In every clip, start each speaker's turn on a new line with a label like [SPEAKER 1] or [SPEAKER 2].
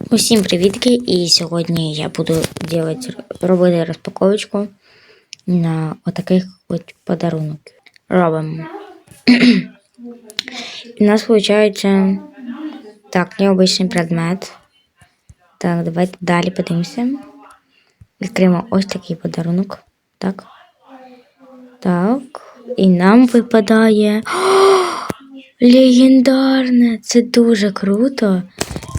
[SPEAKER 1] Усім привітки! І сьогодні я буду делать, робити розпаковочку на отаких от подарунок. Робимо. У нас виходить так, необычний предмет. Так, давайте далі подивимося. Відкриємо ось такий подарунок. Так. Так. І нам випадає. Легендарне! Це дуже круто.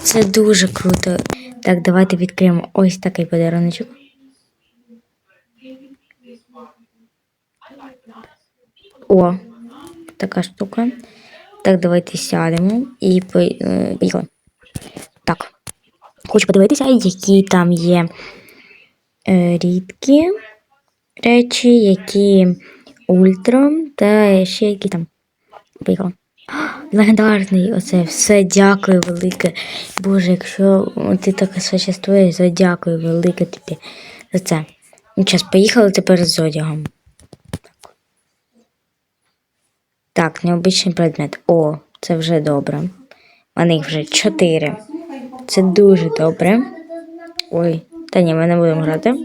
[SPEAKER 1] Це дуже круто. Так, давайте відкриємо ось такий подаруночок. О, така штука. Так, давайте сядемо і е, поїхали. Так. Хочу подивитися, які там є е, рідкі речі, які ультра, та ще які там. Поїхали. Легендарний, оце все дякую велике. Боже, якщо ти таке существуєш, то дякую велике тобі за це. Ну, час, поїхали тепер з одягом. Так, необичний предмет. О, це вже добре. У них вже чотири. Це дуже добре. Ой, та ні, ми не будемо грати.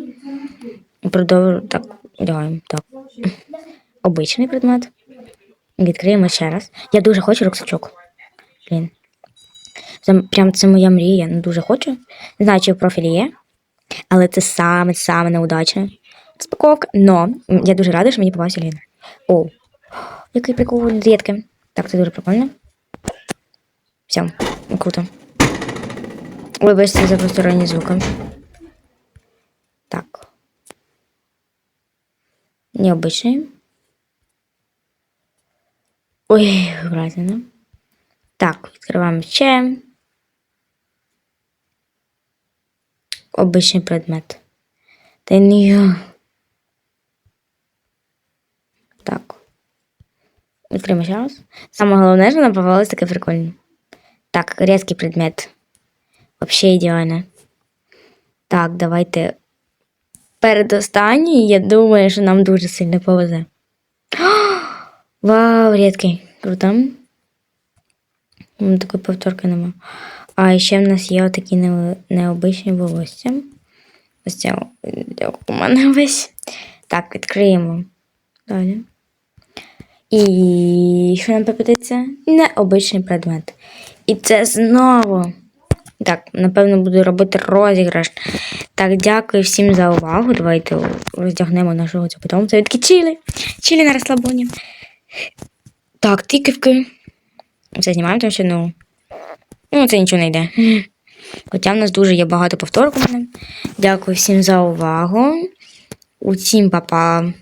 [SPEAKER 1] Продовжуємо. Так, одягаємо. Так. Обичний предмет. Відкриємо ще раз. Я дуже хочу рюкзачок. Блін. Це, прям це моя мрія. Ну, дуже хочу. Не знаю, чи в профілі є. Але це саме саме неудачне. Розпаковка. Но я дуже рада, що мені попався Лін. О, який прикол рідки. Так, це дуже прикольно. Все, круто. Вибачте за посторонні звуки. Так. Необычный. Ой, вразено. Так, відкриваємо ще. Обичний предмет. Та не я. Так. Відкриємо ще раз. Саме головне, що нам попалось таке прикольне. Так, різкий предмет. Вообще ідеально. Так, давайте. Передостанній, я думаю, що нам дуже сильно повезе. Вау, рідкий. Круто. Такої повторки нема. А ще в нас є отакі необичні волосся. Ось це у мене весь. Так, відкриємо. Далі. І що нам попадеться? Необичний предмет. І це знову. Так, напевно, буду робити розіграш. Так, дякую всім за увагу. Давайте роздягнемо нашого цього питомця. Відки чилі. Чилі на розслабоні. Так, тиківки. Все знімаємо, тому що, ну. Ну, це нічого не йде. Хоча в нас дуже є багато повторок у мене. Дякую всім за увагу. Усім па-па.